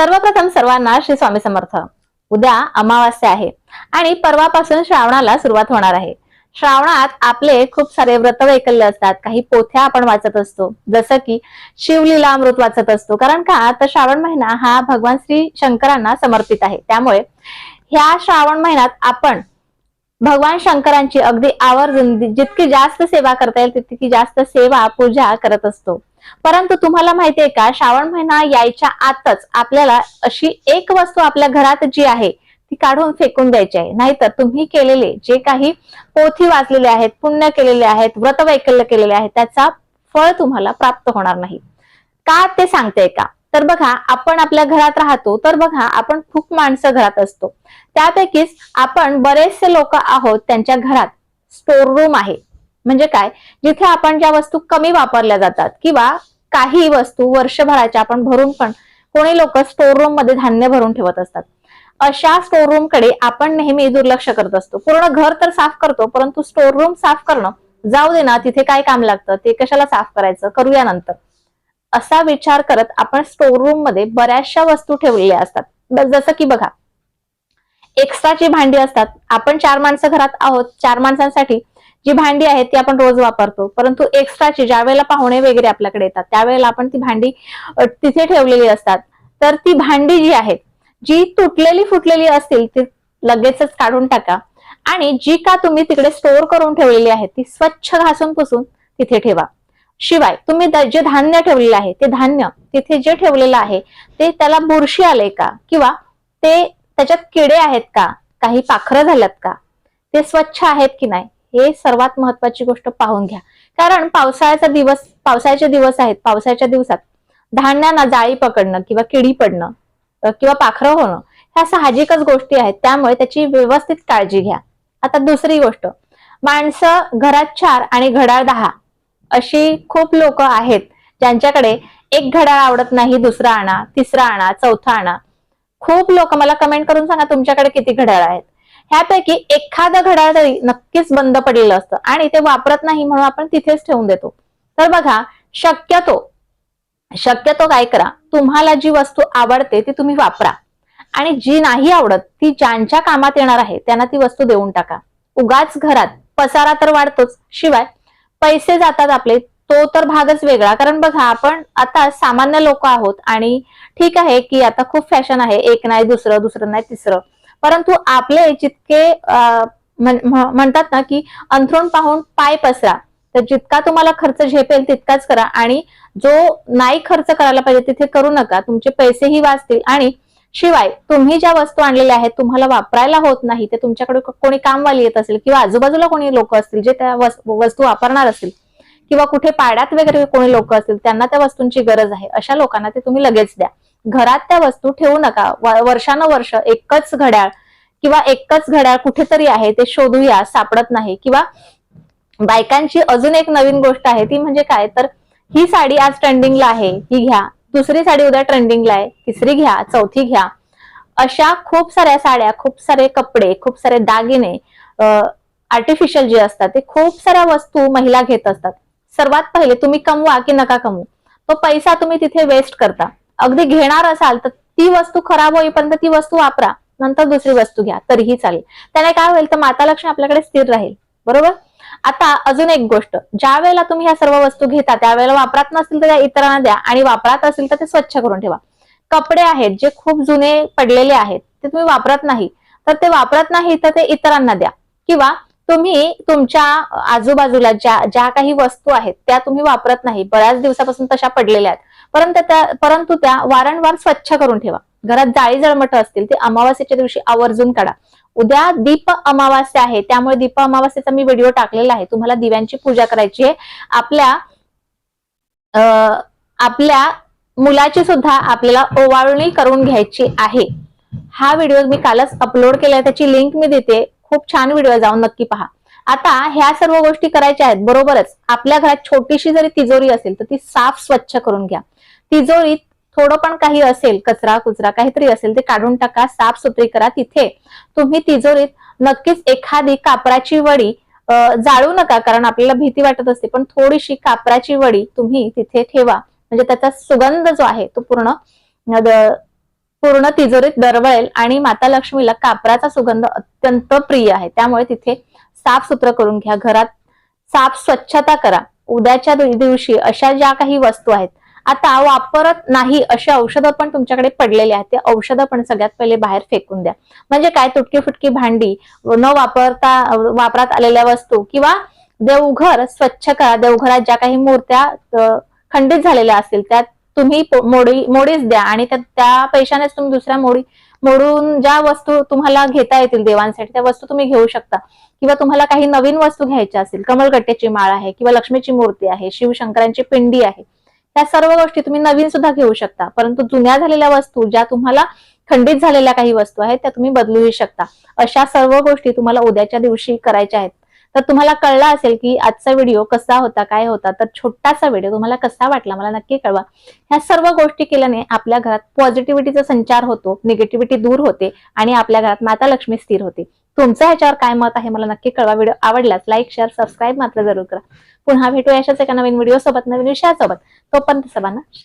सर्वप्रथम सर्वांना श्री स्वामी समर्थ. उद्या अमावास्या आहे आणि परवापासून श्रावणाला सुरुवात होणार आहे. श्रावणात आपले खूप सारे व्रत वैकल्य असतात. काही पोथ्या आपण वाचत असतो. जसं की शिवलीला अमृत वाचत असतो. कारण का? तर श्रावण महिना हा भगवान श्री शंकरांना समर्पित आहे. त्यामुळे ह्या श्रावण महिन्यात आपण भगवान शंकरांची अगदी आवर्जून जितकी जास्त सेवा करता येईल तितकी जास्त सेवा पूजा करत असतो. परंतु तुम्हाला माहितीये का श्रावण महिना यायच्या आतच आपल्याला अशी एक वस्तू आपल्या घरात जी आहे ती काढून फेकून द्यायची आहे. नाहीतर तुम्ही केलेले जे काही पोथी वाचलेले आहेत पुण्य केलेले आहेत व्रत वैकल्य केलेले आहेत त्याचा फळ तुम्हाला प्राप्त होणार नाही. का ते सांगते का? तर बघा आपण आपल्या घरात राहतो तर बघा आपण खूप माणसं घरात असतो. त्यापैकीच आपण बरेचसे लोक आहोत त्यांच्या घरात. स्टोर रूम आहे. म्हणजे काय? जिथे आपण ज्या वस्तू कमी वापरल्या जातात किंवा काही वस्तू वर्षभराच्या आपण भरून पण कोणी लोक स्टोर रूममध्ये धान्य भरून ठेवत असतात. अशा स्टोर रूमकडे आपण नेहमी दुर्लक्ष करत असतो. पूर्ण घर तर साफ करतो परंतु स्टोर रूम साफ करणं जाऊ दे ना तिथे काय काम लागतं ते कशाला साफ करायचं? करूया नंतर. असा विचार करत आपण स्टोर रूममध्ये बऱ्याचशा वस्तू ठेवलेल्या असतात. जसं की बघा एक्स्ट्राची भांडी असतात आपण चार माणसं घरात आहोत चार माणसांसाठी जी भांडी आहेत ती आपण रोज वापरतो. परंतु एक्स्ट्राची ज्या वेळेला पाहुणे वगैरे आपल्याकडे येतात त्यावेळेला आपण ती भांडी तिथे ठेवलेली असतात. तर ती भांडी जी आहेत जी तुटलेली फुटलेली असतील ती लगेचच काढून टाका. आणि जी का तुम्ही तिकडे स्टोअर करून ठेवलेली आहे ती स्वच्छ घासून पुसून तिथे ठेवा. शिवाय तुम्ही जे धान्य ठेवलेलं आहे ते धान्य तिथे जे ठेवलेलं आहे ते त्याला बुरशी आले का? किंवा ते त्याच्यात किडे आहेत का? काही पाखरं झाल्यात का? ते स्वच्छ आहेत की नाही? हे सर्वात महत्वाची गोष्ट पाहून घ्या. कारण पावसाळ्याचा दिवस पावसाळ्याचे दिवस आहेत. पावसाळ्याच्या दिवसात धान्यांना जाळी पकडणं किंवा किडी पडणं किंवा पाखरं होणं ह्या साहजिकच गोष्टी आहेत. त्यामुळे त्याची व्यवस्थित काळजी घ्या. आता दुसरी गोष्ट. माणसं घरात चार आणि घड्याळ दहा. अशी खूप लोक आहेत ज्यांच्याकडे एक घड्याळ आवडत नाही दुसरा आणा तिसरा आणा चौथा आणा. खूप लोक मला कमेंट करून सांगा तुमच्याकडे किती घड्याळ आहेत. ह्यापैकी एखादं घड्याळ तरी नक्कीच बंद पडलेलं असतं आणि ते वापरत नाही म्हणून आपण तिथेच ठेवून देतो. तर बघा शक्यतो शक्यतो काय करा तुम्हाला जी वस्तू आवडते ती तुम्ही वापरा. आणि जी नाही आवडत ती ज्यांच्या कामात येणार आहे त्यांना ती वस्तू देऊन टाका. उगाच घरात पसारा तर वाढतोच शिवाय पैसे जातात आपले तो तर भागच वेगळा. कारण बघा आपण आता सामान्य लोक आहोत आणि ठीक आहे की आता खूप फॅशन आहे एक नाही दुसरं दुसरं नाही तिसरं. परंतु आपले जितके म्हणतात ना की अंथरूण पाहून पाय पसरा. तर जितका तुम्हाला खर्च झेपेल तितकाच करा. आणि जो नाही खर्च करायला पाहिजे तिथे करू नका. तुमचे पैसेही वाचतील आणि शिवाय तुम्ही ज्या वस्तू आणलेल्या आहेत तुम्हाला वापरायला होत नाही ते तुमच्याकडे कोणी कामवाली येत असेल किंवा आजूबाजूला कोणी लोक असतील जे त्या वस्तू वापरणार असतील किंवा कुठे पाड्यात वगैरे कोणी लोक असतील त्यांना त्या वस्तूंची गरज आहे. अशा लोकांना ते तुम्ही लगेच द्या. घरात त्या वस्तू ठेवू नका. वर्षानुवर्ष एकच घड्याळ किंवा एकच घड्याळ कुठेतरी आहे ते शोधूया सापडत नाही. किंवा बायकांची अजून एक नवीन गोष्ट आहे ती म्हणजे काय? तर ही साडी आज ट्रेंडिंगला आहे ही घ्या. दुसरी साडी उद्या ट्रेंडिंगला आहे. तिसरी घ्या चौथी घ्या. अशा खूप साऱ्या साड्या खूप सारे कपडे खूप सारे दागिने आर्टिफिशियल जे असतात ते खूप साऱ्या वस्तू महिला घेत असतात. सर्वात पहिले तुम्ही कमवा की नका कमवू. तो पैसा तुम्ही तिथे वेस्ट करता. अगदी घेणार असाल तर ती वस्तू खराब होईपर्यंत ती वस्तू वापरा. नंतर दुसरी वस्तू घ्या तरीही चालेल. त्याने काय होईल? तर माता लक्ष्मी आपल्याकडे स्थिर राहील. बरोबर? आता अजून एक गोष्ट ज्या वेळेला तुम्ही ह्या सर्व वस्तू घेता त्यावेळेला वापरात नसतील तर त्या इतरांना द्या आणि वापरात असेल तर ते स्वच्छ करून ठेवा. कपडे आहेत जे खूप जुने पडलेले आहेत ते तुम्ही वापरत नाही. तर ते वापरत नाही तर ते इतरांना द्या. किंवा तुम्ही तुमच्या आजूबाजूला ज्या ज्या काही वस्तू आहेत त्या तुम्ही वापरत नाही. बऱ्याच दिवसापासून तशा पडलेल्या आहेत. परंतु त्या परंतु त्या वारंवार स्वच्छ करून ठेवा. घरात जाळी जळमट असतील ते अमावास्येच्या दिवशी आवर्जून काढा. उद्या दीप अमावास्या आहे त्यामुळे दीप अमावास्येचा मी व्हिडिओ टाकलेला आहे. तुम्हाला दिव्यांची पूजा करायची आहे. आपल्या अं, आपल्या मुलाची सुद्धा आपल्याला ओवाळणी करून घ्यायची आहे. हा व्हिडिओ मी कालच अपलोड केला त्याची लिंक मी देते. खूप छान व्हिडिओ जाऊन नक्की पहा. आता ह्या सर्व गोष्टी करायच्या आहेत. बरोबरच आपल्या घरात छोटीशी जरी तिजोरी असेल तर ती साफ स्वच्छ करून घ्या. तिजोरीत थोडं पण काही असेल कचरा कुचरा काहीतरी असेल ते काढून टाका साफ सुथरी करा तिथे. तुम्ही तिजोरीत नक्कीच एखादी कापराची वडी जाळू नका कारण आपल्याला भीती वाटत असते पण थोडीशी कापराची वडी तुम्ही तिथे ठेवा. म्हणजे त्याचा सुगंध जो आहे तो पूर्ण पूर्ण तिजोरीत दरवळेल आणि माता लक्ष्मीला कापराचा सुगंध अत्यंत प्रिय आहे. त्यामुळे तिथे साफसुथरं करून घ्या. घरात साफ स्वच्छता करा. उद्याच्या दिवशी अशा ज्या काही वस्तू आहेत आता वापरत नाही अशी औषधं पण तुमच्याकडे पडलेली आहेत. ते औषधं पण सगळ्यात पहिले बाहेर फेकून द्या. म्हणजे काय तुटकी फुटकी भांडी न वापरता वापरात आलेल्या वस्तू किंवा देवघर स्वच्छ करा. देवघरात ज्या काही मूर्त्या खंडित झालेल्या असतील त्या तुम्ही मोडी मोडीच द्या आणि त्या- त्या पैशानेच तुम्ही दुसऱ्या मोडी मोडून ज्या वस्तू तुम्हाला घेता येतील देवांसाठी त्या वस्तू तुम्ही घेऊ शकता. किंवा तुम्हाला काही नवीन वस्तू घ्यायच्या असतील कमलगट्ट्याची माळ आहे किंवा लक्ष्मीची मूर्ती आहे शिवशंकरांची पिंडी आहे त्या सर्व गोष्टी तुम्ही नवीन सुद्धा घेऊ शकता. परंतु जुन्या झालेल्या वस्तू ज्या तुम्हाला खंडित झालेल्या काही वस्तू आहेत त्या तुम्ही बदलूही शकता. अशा सर्व गोष्टी तुम्हाला उद्याच्या दिवशी करायच्या आहेत. तर तुम्हाला कळला असेल की आजचा व्हिडिओ कसा होता काय होता तर छोटासा व्हिडिओ तुम्हाला कसा वाटला मला नक्की कळवा. ह्या सर्व गोष्टी केल्याने आपल्या घरात पॉझिटिव्हिटीचा संचार होतो निगेटिव्हिटी दूर होते आणि आपल्या घरात माता लक्ष्मी स्थिर होते. तुमचं ह्याच्यावर काय मत आहे मला नक्की कळवा. व्हिडिओ आवडल्यास लाईक शेअर सबस्क्राईब मात्र जरूर करा. पुन्हा भेटू अशाच एका नवीन व्हिडिओ सोबत नवीन विषयासोबत. तोपर्यंत सर्वांना